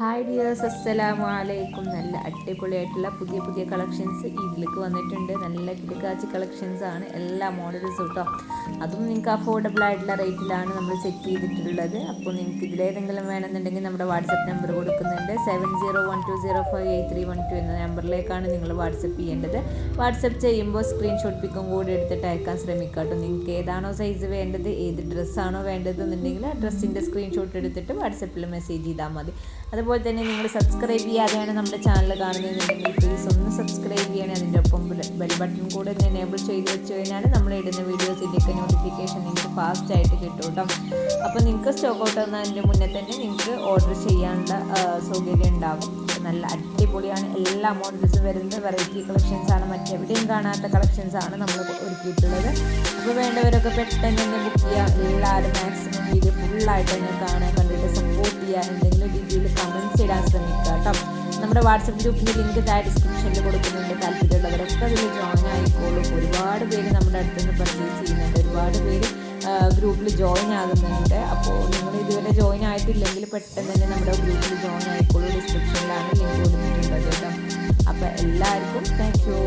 Hi dears അസ്സലാമു അലൈക്കും നല്ല അടിപൊളിയായിട്ടുള്ള പുതിയ പുതിയ കളക്ഷൻസ് ഇതിലേക്ക് വന്നിട്ടുണ്ട്. നല്ല കിടക്കാച്ചി കളക്ഷൻസ് ആണ്. എല്ലാ മോഡൽസും കേട്ടോ അതും നിങ്ങൾക്ക് അഫോർഡബിൾ ആയിട്ടുള്ള റേറ്റിലാണ് നമ്മൾ സെറ്റ് ചെയ്തിട്ടുള്ളത്. അപ്പോൾ നിങ്ങൾക്ക് ഇതിലേതെങ്കിലും വേണമെന്നുണ്ടെങ്കിൽ നമ്മുടെ വാട്സപ്പ് നമ്പർ കൊടുക്കുന്നുണ്ട്. Seven zero one two zero five eight three one two എന്ന നമ്പറിലേക്കാണ് നിങ്ങൾ വാട്സപ്പ് ചെയ്യേണ്ടത്. വാട്സപ്പ് ചെയ്യുമ്പോൾ സ്ക്രീൻഷോട്ട് പിക്കും കൂടി എടുത്തിട്ട് അയക്കാൻ ശ്രമിക്കാട്ടോ നിങ്ങൾക്ക് ഏതാണോ സൈസ് വേണ്ടത് ഏത് ഡ്രസ്സാണോ വേണ്ടത് എന്നുണ്ടെങ്കിൽ ആ ഡ്രസ്സിന്റെ സ്ക്രീൻഷോട്ട് എടുത്തിട്ട് വാട്സപ്പിൽ മെസ്സേജ് ചെയ്താൽ മതി. അതുപോലെ തന്നെ നിങ്ങൾ സബ്സ്ക്രൈബ് ചെയ്യാതെയാണ് നമ്മുടെ ചാനൽ കാണുന്നതെന്നുണ്ടെങ്കിൽ പ്ലീസ് ഒന്ന് സബ്സ്ക്രൈബ് ചെയ്യണേ. അതിന്റെ ഒപ്പം ബെൽ ബട്ടൺ കൂടെ ഒന്ന് എനേബിൾ ചെയ്ത് വെച്ച് കഴിഞ്ഞാൽ നമ്മൾ ഇടുന്ന വീഡിയോസിന്റെയൊക്കെ നോട്ടിഫിക്കേഷൻ നിങ്ങൾക്ക് ഫാസ്റ്റ് ആയിട്ട് കിട്ടും കേട്ടോ അപ്പോൾ നിങ്ങൾക്ക് സ്റ്റോക്ക് ഔട്ട് ആവുന്നതിന്റെ മുന്നേ തന്നെ നിങ്ങൾക്ക് ഓർഡർ ചെയ്യാനുള്ള സൗകര്യം ഉണ്ടാകും നല്ല അടിപൊളിയാണ്. എല്ലാ മോഡൽസും വരുന്നത് വെറൈറ്റി കളക്ഷൻസ് ആണ്. മറ്റെവിടെയും കാണാത്ത കളക്ഷൻസ് ആണ് നമ്മൾ ഒരുക്കിയിട്ടുള്ളത്. അപ്പോൾ വേണ്ടവരൊക്കെ പെട്ടെന്ന് തന്നെ ബുക്ക് ചെയ്യാം. എല്ലാവരും മാക്സിമം വീഡിയോ ഫുള്ളായിട്ട് തന്നെ കാണാൻ കണ്ടിട്ട് സപ്പോർട്ട് ചെയ്യാൻ എന്തെങ്കിലും രീതിയിൽ കമന്റ്സ് ഇടാൻ ശ്രമിക്കുക കേട്ടോ. നമ്മുടെ വാട്സപ്പ് ഗ്രൂപ്പിന്റെ ലിങ്ക് താഴെ ഡിസ്ക്രിപ്ഷനിൽ കൊടുക്കുന്നുണ്ട്. താല്പര്യമുള്ളവരൊക്കെ അതിൽ ജോയിൻ ആയിക്കോളും. ഗ്രൂപ്പിൽ ജോയിൻ ആകുന്നുണ്ട്. അപ്പോൾ നിങ്ങൾ ഇതുവരെ ജോയിൻ ആയിട്ടില്ലെങ്കിൽ പെട്ടെന്ന് തന്നെ നമ്മുടെ ഗ്രൂപ്പിൽ ജോയിൻ ആയിക്കോളൂ. ഡിസ്ക്രിപ്ഷനിലാണ് ലിങ്ക് കൊടുത്തിട്ടുള്ളത് കേട്ടോ. അപ്പോൾ എല്ലാവർക്കും താങ്ക് യു